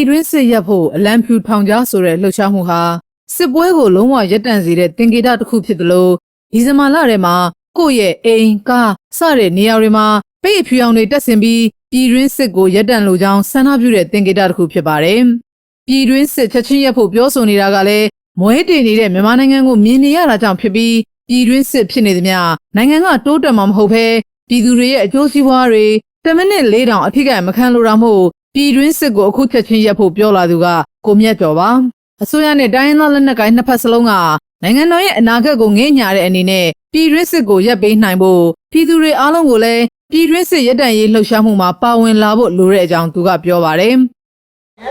ပြည်တွင်းစစ်ရပ်ဖို့အလံဖြူထောင်ကြားဆိုတဲ့လှုပ်ရှားမှုဟာစစ်ပွဲကိုလုံးဝရပ်တန့်စေတဲ့တင်ကေတတစ်ခုဖြစ်တယ်လို့ဒီဇင်ဘာလထဲမှာကိုယ့်ရဲ့အိမ်ကားစတဲ့နေရာတွေမှာပိတ်အဖြူအောင်တွေတက်ဆင်ပြီးပြည်တွင်းစစ်ကိုရပ်တန့်လိုကြောင်းဆန္ဒပြုတဲ့တင်ကေတတစ်ခုဖြစ်ပါတယ်။ပြည်တွင်းစစ်ချက်ချင်းရပ်ဖို့ပြောဆိုနေတာကလည်းမွဲတင်နေတဲ့မြန်မာနိုင်ငံကိုမြင်နေရတာကြောင့်ဖြစ်ပြီးပြည်တွင်းစစ်ဖြစ်နေသမျှနိုင်ငံကတိုးတက်မှာမဟုတ်ဘဲပြည်သူတွေရဲ့အကျိုးစီးပွားတွေတမိနစ်၄တောင်အဖြစ်ကမခံလိုတာမို့ ပြည်တွင်းစစ်ကိုအခုချက်ချင်းရပ်ဖို့ပြောလာသူကကိုမြတ်ကျော်ပါအစိုးရနဲ့တိုင်းရင်းသားလက်နက်ကိုင်နှစ်ဖက်စလုံးကနိုင်ငံတော်ရဲ့အနာဂတ်ကိုငဲ့ညာတဲ့အနေနဲ့ပြည်တွင်းစစ်ကိုရပ်ပေးနိုင်ဖို့ပြည်သူတွေအားလုံးကိုလည်းပြည်တွင်းစစ်ရပ်တန့်ရေးလှုပ်ရှားမှုမှာပါဝင်လာဖို့လိုတဲ့အကြောင်းသူကပြောပါတယ်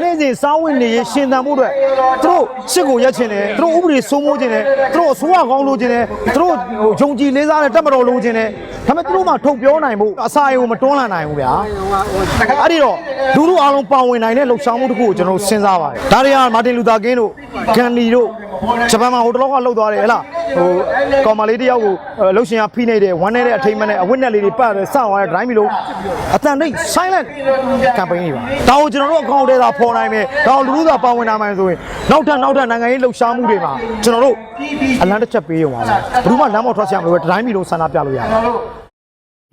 နေ့စဉ်စားဝင်နေရင်ရှင်သန်မှုအတွက်သူတို့စစ်ကိုရက်ချင်တယ်သူတို့ဥပဒေစိုးမိုးခြင်းတယ်သူတို့အစိုးရကောင်းလို့ခြင်းတယ်သူတို့ဟိုယုံကြည်လေးစားတဲ့တပ်မတော်လို့ခြင်းတယ်ဒါပေမဲ့သူတို့မှထုတ်ပြောနိုင်မှုအစာအိမ်ကိုမတွန်းလှန်နိုင်ဘူးဗျာအဲ့ဒီတော့လူလူအားလုံးပါဝင်နိုင်တဲ့လှုပ်ရှားမှုတစ်ခုကိုကျွန်တော်စဉ်းစားပါတယ်ဒါတွေကမာတင်လူသာကင်းတို့ဂန်နီတို့ဂျပန်မှာဟိုတလောကလှုပ်သွားတယ်ဟဲ့လား ဟိုကောင်မလေးတယောက်ကိုလှုပ်ရှင်ကဖိနေတယ်ဝမ်းနေတဲ့အထိမ်းမနဲ့အဝတ်နဲ့လေးတွေပတ်တယ်စောင့်သွားတဲ့ဒိုင်းမီလို့အတန်တိတ် silent campaign တွေပါဒါကိုကျွန်တော်တို့အကောင့်ထဲသာပေါ်နိုင်မယ်ဒါကိုလူလူသာပါဝင်နိုင်မယ်ဆိုရင်နောက်ထပ်နောက်ထပ်နိုင်ငံရေးလှုပ်ရှားမှုတွေမှာကျွန်တော်တို့အလံတစ်ချက်ပေးရုံပါပဲဘယ်သူမှလမ်းပေါ်ထွက်ချင်မလို့ပဲဒိုင်းမီလို့ဆန္ဒပြလို့ရတယ်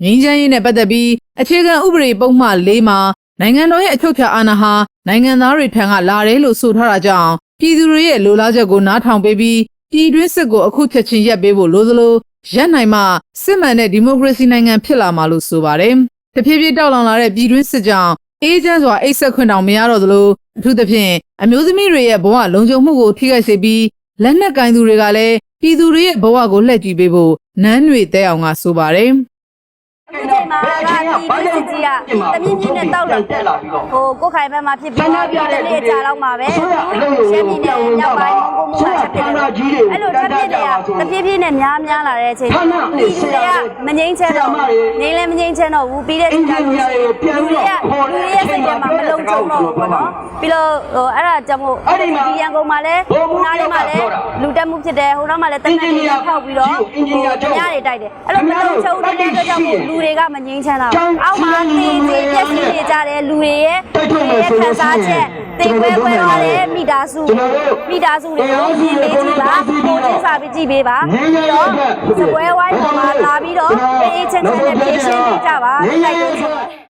ငင်းချမ်းရေးနဲ့ပတ်သက်ပြီးအခြေခံဥပဒေပုံမှန်၄မှာနိုင်ငံတော်ရဲ့အချုပ်အခြာအာဏာဟာနိုင်ငံသားတွေထံကလာတယ်လို့ဆိုထားတာကြောင့်ပြည်သူတွေရဲ့လိုလားချက်ကိုနားထောင်ပေးပြီး ပြည်တွင်းစစ်ကိုအခုချက်ချင်းရပ်ပေးဖို့လိုသလိုရပ်နိုင်မှစစ်မှန်တဲ့ဒီမိုကရေစီနိုင်ငံဖြစ်လာမှာလို့ဆိုပါတယ်။တဖြည်းဖြည်းတောက်လောင်လာတဲ့ပြည်တွင်းစစ်ကြောင့်အေးချမ်းစွာအိတ်ဆက်ခွင့်တောင်မရတော့သလိုအထူးသဖြင့်အမျိုးသမီးတွေရဲ့ဘဝလုံခြုံမှုကိုထိခိုက်စေပြီးလက်နက်ကင်သူတွေကလည်းပြည်သူတွေရဲ့ဘဝကိုလှည့်ကြည့်ပေးဖို့နန်းတွေတဲအောင်ကဆိုပါတယ်။ဒီချိန်မှာကဒီပြည်စစ်ကြီးကတမြင့်မြင့်နဲ့တောက်လောက်ဟိုကိုခိုင်ဘက်မှာဖြစ်ပြီးတော့ဒီနေ့ကြာတော့မှာပဲရှမ်းပြည်နယ်မြောက်ပိုင်း မုံမှုမှာဖြစ်တယ်အဲ့လိုတက်ပြည့်တွေကတပြည့်ပြည့်နဲ့များများလာတဲ့အချိန်ဒီတွေကမငိမ့်ချမ်းတော့ငိမ့်လည်းမငိမ့်ချမ်းတော့ဘူးပြီးတဲ့ချိန်ကျလူတွေကလူတွေရဲ့စိတ်ထဲမှာမလုံးချုံတော့ဘူးပေါ့နော်ပြီးတော့ဟိုအဲ့ဒါကြောင့်မို့ဒီရန်ကုန်မှာလည်းနားလေးမှာလည်းလူတက်မှုဖြစ်တယ်ဟိုနောက်မှာလည်းတနက်ကြီးဖောက်ပြီးတော့ဟိုညတွေတိုက်တယ်အဲ့လိုမလုံးချုံတဲ့အတွက်ကြောင့်မို့လူတွေကမငိမ့်ချမ်းတော့အောက်မှာတေးသေးပြက်စီးနေကြတဲ့လူတွေရဲ့ခံစားချက် တိတ်ဝဲဝဲသွားတဲ့မိသားစုမိသားစုတွေကိုမြင်ပေးကြည့်ပါပုံစံစာပြီးကြည့်ပေးပါပြီးတော့စပွဲဝိုင်းပေါ်မှာလာပြီးတော့အေးအေးချမ်းချမ်းနဲ့ပြေးရှင်းကြပါတိုက်တွန်းချင်ပါတယ်